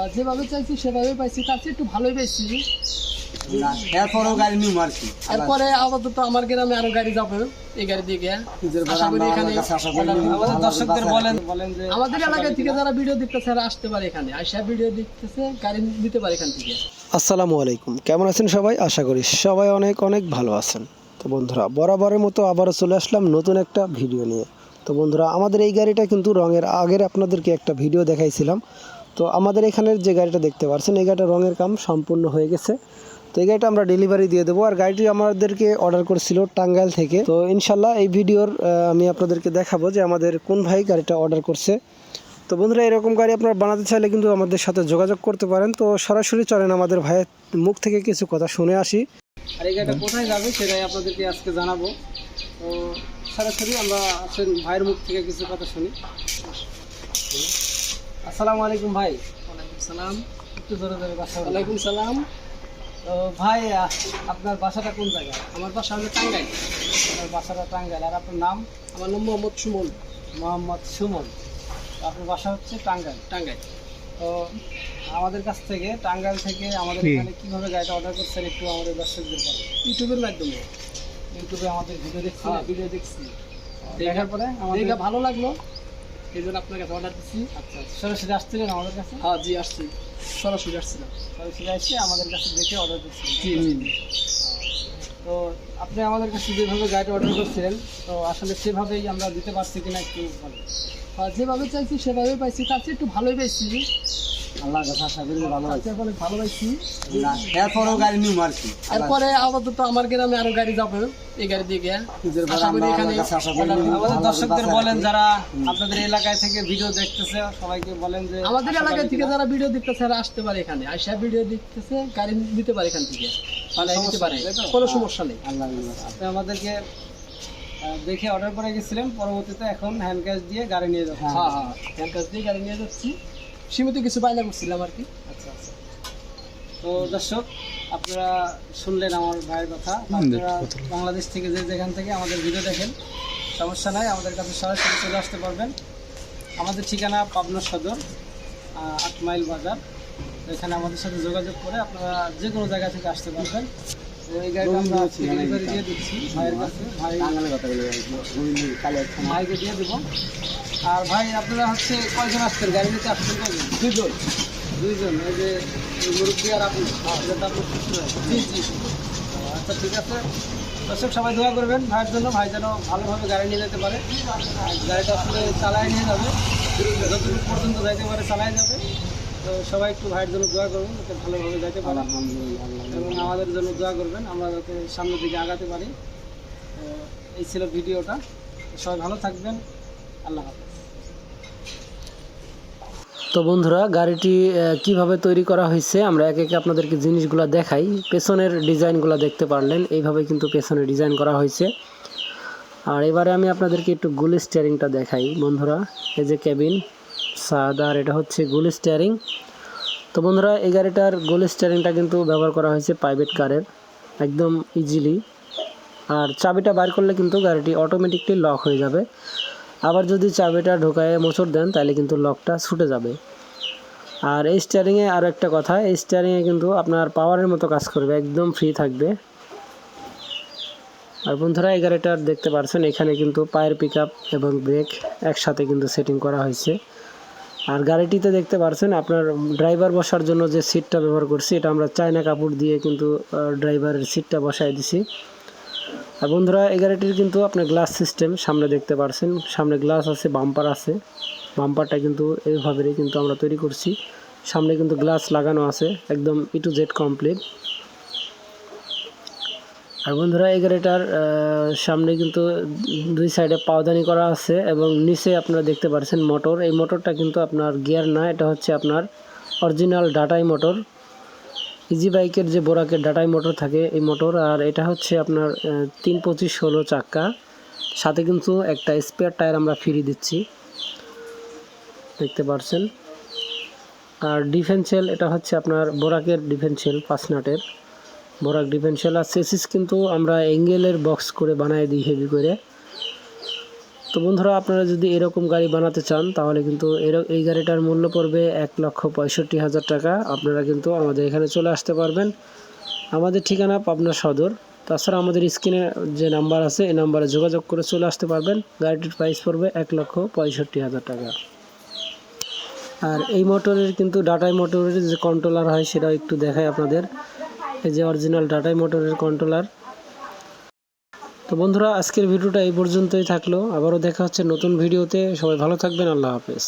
আর যেভাবে চাইছি সেভাবে পাইছি তার চেয়ে একটু ভালোই পাইছি। না গাড়ি নিউ মারছি এরপরে আপাতত আমার গ্রামে আরও গাড়ি যাবে এই গাড়ি দিয়ে গিয়া। নিজের আশা করি এখানে আশা করি আমাদের দর্শকদের বলেন বলেন আমাদের এলাকা থেকে যারা ভিডিও দেখতেছে তারা আসতে পারে এখানে। আইসা ভিডিও দেখতেছে গাড়ি দিতে পারে এখান থেকে। আসসালামু আলাইকুম। কেমন আছেন সবাই? আশা করি সবাই অনেক অনেক ভালো আছেন। তো বন্ধুরা বরাবরের মতো আবারও চলে আসলাম নতুন একটা ভিডিও নিয়ে। তো বন্ধুরা আমাদের এই গাড়িটা কিন্তু রঙের আগের আপনাদেরকে একটা ভিডিও দেখাইছিলাম। তো আমাদের এখানের যে গাড়িটা দেখতে পাচ্ছেন এই গাড়িটা রঙের কাম সম্পূর্ণ হয়ে গেছে। তো এই গাড়িটা আমরা ডেলিভারি দিয়ে দেবো। আর গাড়িটি আমাদেরকে অর্ডার করেছিল টাঙ্গাইল থেকে। তো ইনশাল্লাহ এই ভিডিওর আমি আপনাদেরকে দেখাবো যে আমাদের কোন ভাই গাড়িটা অর্ডার করছে। তো বন্ধুরা, এরকম গাড়ি আপনারা বানাতে চাইলে কিন্তু আমাদের সাথে যোগাযোগ করতে পারেন। তো সরাসরি চলেন আমাদের ভাইয়ের মুখ থেকে কিছু কথা শুনে আসি। আর এই গাড়িটা কোথায় যাবে সেটাই আপনাদেরকে আজকে জানাব। তো সরাসরি আমরা ভাইয়ের মুখ থেকে কিছু কথা শুনি। আসসালামু আলাইকুম ভাই। ওয়ালাইকুম সালাম। একটু জোরে জোরে বাসা ওয়ালাইকুম সালাম। তো ভাই আপনার বাসাটা কোন জায়গায়? আমার বাসা হলো টাঙ্গাইল। আপনার বাসাটা টাঙ্গাইল। আর আপনার নাম? আমার নাম মোহাম্মদ সুমন। মোহাম্মদ সুমন। আপনার বাসা হচ্ছে টাঙ্গাইল। টাঙ্গাইল। তো আমাদের কাছ থেকে টাঙ্গাইল থেকে আমাদের এখানে কীভাবে গাড়িটা অর্ডার করছেন একটু আমাদের দর্শকদের বলেন। ইউটিউবের মাধ্যমে। ইউটিউবে আমাদের ভিডিও দেখছি। হ্যাঁ। ভিডিও দেখছি। দেখার পরে আমাদের দেখে ভালো লাগল। এই জন্য আপনার কাছে অর্ডার দিচ্ছি। আচ্ছা সরাসরি আসছিলেন আমাদের কাছে? হ্যাঁ জি আসছি। সরাসরি আসছিলাম। সরাসরি এসে আমাদের কাছে দেখে অর্ডার দিচ্ছি জি জি তো আপনি আমাদের কাছে যেভাবে গাড়িটা অর্ডার করছিলেন তো আসলে সেভাবেই আমরা দিতে পারছি কিনা একটু ভালো আর যেভাবে চাইছি সেভাবেই পাইছি তার চেয়ে একটু ভালোই পাইছি। আল্লাহর কাছে আশা করি ভালো আছে। চেয়ে ভালো পাইছি না গাড়ি নিউ মারছি। এরপরে আপাতত আমার গ্রামে আরও গাড়ি যাবে এই গাড়ি দিয়ে গিয়া। আশা করি এখানে আমাদের দর্শকদের বলেন যারা আপনাদের এলাকায় থেকে ভিডিও দেখতেছে সবাইকে বলেন যে আমাদের এলাকা থেকে যারা ভিডিও দেখতেছে তারা আসতে পারে এখানে। আইসা ভিডিও দেখতেছে গাড়ি দিতে পারে এখান থেকে। মানে দিতে পারে। কোনো সমস্যা নেই। আল্লাহ আপনি আমাদেরকে দেখে অর্ডার করে গেছিলেন। পরবর্তীতে এখন হ্যান্ড ক্যাশ দিয়ে গাড়ি নিয়ে হ্যাঁ হ্যাঁ হ্যান্ড কাজ দিয়ে গাড়ি নিয়ে যাচ্ছি। সীমিত কিছু বাইনা করছিলাম আর কি। আচ্ছা আচ্ছা। তো দর্শক আপনারা শুনলেন আমার ভাইয়ের কথা। আপনারা বাংলাদেশ থেকে যে যেখান থেকে আমাদের ভিডিও দেখেন সমস্যা নাই আমাদের কাছে সরাসরি চলে আসতে পারবেন। আমাদের ঠিকানা পাবনা সদর আট মাইল বাজার। এখানে আমাদের সাথে যোগাযোগ করে আপনারা যে কোনো জায়গা থেকে আসতে পারবেন। গাড়িটা আমরা ডেলিভারি দিয়ে দিচ্ছি ভাইয়ের কাছে। ভাই ভাইকে দিয়ে দেবো। আর ভাই আপনারা হচ্ছে কয়জন আসছেন? গাড়ি নিতে আসছেন কয়জন? দুজন। দুইজন এই যে মুরব্বী আর আপনি? হয়। জি জি। আচ্ছা ঠিক আছে। দর্শক সবাই দোয়া করবেন ভাইয়ের জন্য। ভাই যেন ভালোভাবে গাড়ি নিয়ে যেতে পারে। আর গাড়িটা আসলে চালায় নিয়ে যাবে। যতদূর পর্যন্ত যাইতে পারে চালায় যাবে। তো সবাই একটু ভাইয়ের জন্য দোয়া করবেন যাতে ভালোভাবে যাইতে পারে। এবং আমাদের জন্য দোয়া করবেন। আমরা যাতে সামনের দিকে আগাতে পারি। এই ছিল ভিডিওটা। সবাই ভালো থাকবেন। আল্লাহ হাফেজ। তো বন্ধুরা, গাড়িটি কীভাবে তৈরি করা হয়েছে, আমরা একে একে আপনাদেরকে জিনিসগুলো দেখাই। পেছনের ডিজাইনগুলো দেখতে পারলেন, এইভাবে কিন্তু পেছনে ডিজাইন করা হয়েছে। আর এবারে আমি আপনাদেরকে একটু গুল স্টিয়ারিংটা দেখাই, বন্ধুরা। এই যে কেবিন সাদ, আর এটা হচ্ছে গুল স্টিয়ারিং তো বন্ধুরা, এই গাড়িটার গোল স্টিয়ারিংটা কিন্তু ব্যবহার করা হয়েছে প্রাইভেট কারের একদম ইজিলি আর চাবিটা বার করলে কিন্তু গাড়িটি অটোমেটিকলি লক হয়ে যাবে। আবার যদি চাবিটা ঢোকায় মোচড় দেন, তাহলে কিন্তু লকটা ছুটে যাবে। আর এই স্টিয়ারিংয়ে আরও একটা কথা, এই স্টিয়ারিংয়ে কিন্তু আপনার পাওয়ারের মতো কাজ করবে, একদম ফ্রি থাকবে। আর বন্ধুরা, এই দেখতে পারছেন, এখানে কিন্তু পায়ের পিক এবং ব্রেক একসাথে কিন্তু সেটিং করা হয়েছে। আর গাড়িটিতে দেখতে পারছেন, আপনার ড্রাইভার বসার জন্য যে সিটটা ব্যবহার করছি, এটা আমরা চায়না কাপড় দিয়ে কিন্তু ড্রাইভারের সিটটা বসাই দিছি। আর বন্ধুরা এই গাড়িটির কিন্তু আপনার গ্লাস সিস্টেম সামনে দেখতে পারছেন। সামনে গ্লাস আছে বাম্পার আছে। বাম্পারটা কিন্তু এইভাবেই কিন্তু আমরা তৈরি করছি। সামনে কিন্তু গ্লাস লাগানো আছে, একদম ই টু জেড কমপ্লিট আর বন্ধুরা এই গাড়িটার সামনে কিন্তু দুই সাইডে পাওদানি করা আছে এবং নিচে আপনারা দেখতে পাচ্ছেন মোটর এই মোটরটা কিন্তু আপনার গিয়ার না, এটা হচ্ছে আপনার অরিজিনাল ডাটাই মোটর ইজি বাইকের যে বোরাকের ডাটাই মোটর থাকে, এই মোটর আর এটা হচ্ছে আপনার তিন পঁচিশ ষোলো চাক্কা। সাথে কিন্তু একটা স্পেয়ার টায়ার আমরা ফ্রি দিচ্ছি। দেখতে পাচ্ছেন আর ডিফেন্সেল এটা হচ্ছে আপনার বোরাকের ডিফেন্সেল পাঁচ নাটের। বোরাক ডিফেন্সিয়াল আর সেসিস কিন্তু আমরা এঙ্গেলের বক্স করে বানায় দিই হেভি করে। তো বন্ধুরা, আপনারা যদি এরকম গাড়ি বানাতে চান, তাহলে কিন্তু এই গাড়িটার মূল্য পড়বে এক লক্ষ পঁয়ষট্টি হাজার টাকা। আপনারা কিন্তু আমাদের এখানে চলে আসতে পারবেন। আমাদের ঠিকানা পাবনা সদর। তাছাড়া আমাদের স্ক্রিনে যে নাম্বার আছে, এই নাম্বারে যোগাযোগ করে চলে আসতে পারবেন। গাড়িটির প্রাইস পড়বে এক লক্ষ পঁয়ষট্টি হাজার টাকা। আর এই মোটরের কিন্তু ডাটাই মোটরের যে কন্ট্রোলার হয়, সেটাও একটু দেখায় আপনাদের। এই যে অরিজিনাল ডাটাই মোটরের কন্ট্রোলার তো বন্ধুরা, আজকের ভিডিওটা এই পর্যন্তই থাকল। আবারও দেখা হচ্ছে নতুন ভিডিওতে। সবাই ভালো থাকবেন। আল্লাহ হাফেজ।